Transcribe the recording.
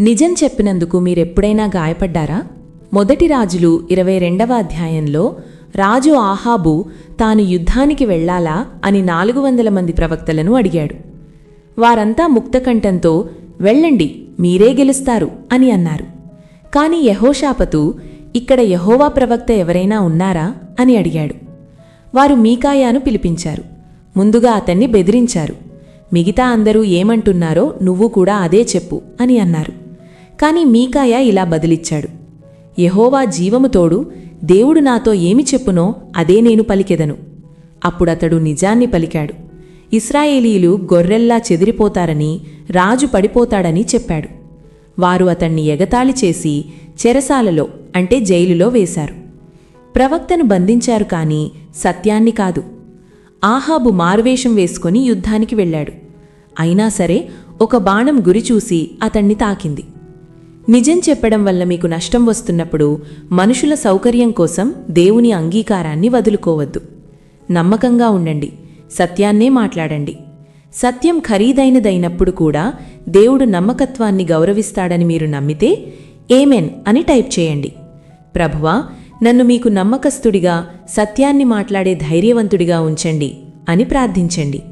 నిజం చెప్పినందుకు మీరెప్పుడైనా గాయపడ్డారా? మొదటి రాజులు ఇరవై రెండవ అధ్యాయంలో రాజు ఆహాబు తాను యుద్ధానికి వెళ్ళాలా అని నాలుగు వందల మంది ప్రవక్తలను అడిగాడు. వారంతా ముక్తకంఠంతో వెళ్ళండి మీరే గెలుస్తారు అని అన్నారు. కాని యహోషాపతు ఇక్కడ యహోవా ప్రవక్త ఎవరైనా ఉన్నారా? అని అడిగాడు. వారు మీకాయాను పిలిపించారు. ముందుగా అతన్ని బెదిరించారు. మిగతా అందరూ ఏమంటున్నారో నువ్వు కూడా అదే చెప్పు అని అన్నారు. కాని మీకాయ ఇలా బదిలిచ్చాడు. యహోవా జీవము తోడు దేవుడు నాతో ఏమి చెప్పునో అదే నేను పలికెదను. అప్పుడతడు నిజాన్ని పలికాడు. ఇస్రాయేలీలు గొర్రెల్లా చెదిరిపోతారని రాజు పడిపోతాడని చెప్పాడు. వారు అతన్ని ఎగతాళి చేసి చెరసాలలో అంటే జైలులో వేశారు. ప్రవక్తను బంధించారు కాని సత్యాన్ని కాదు. ఆహాబు మారువేషం వేసుకుని యుద్ధానికి వెళ్ళాడు. అయినా సరే ఒక బాణం గురిచూసి అతణ్ణి తాకింది. నిజం చెప్పడం వల్ల మీకు నష్టం వస్తున్నప్పుడు మనుషుల సౌకర్యం కోసం దేవుని అంగీకారాన్ని వదులుకోవద్దు. నమ్మకంగా ఉండండి. సత్యాన్నే మాట్లాడండి. సత్యం ఖరీదైనదైనప్పుడు కూడా దేవుడు నమ్మకత్వాన్ని గౌరవిస్తాడని మీరు నమ్మితే ఏమెన్ అని టైప్ చేయండి. ప్రభువా నన్ను మీకు నమ్మకస్తుడిగా సత్యాన్ని మాట్లాడే ధైర్యవంతుడిగా ఉంచండి అని ప్రార్థించండి.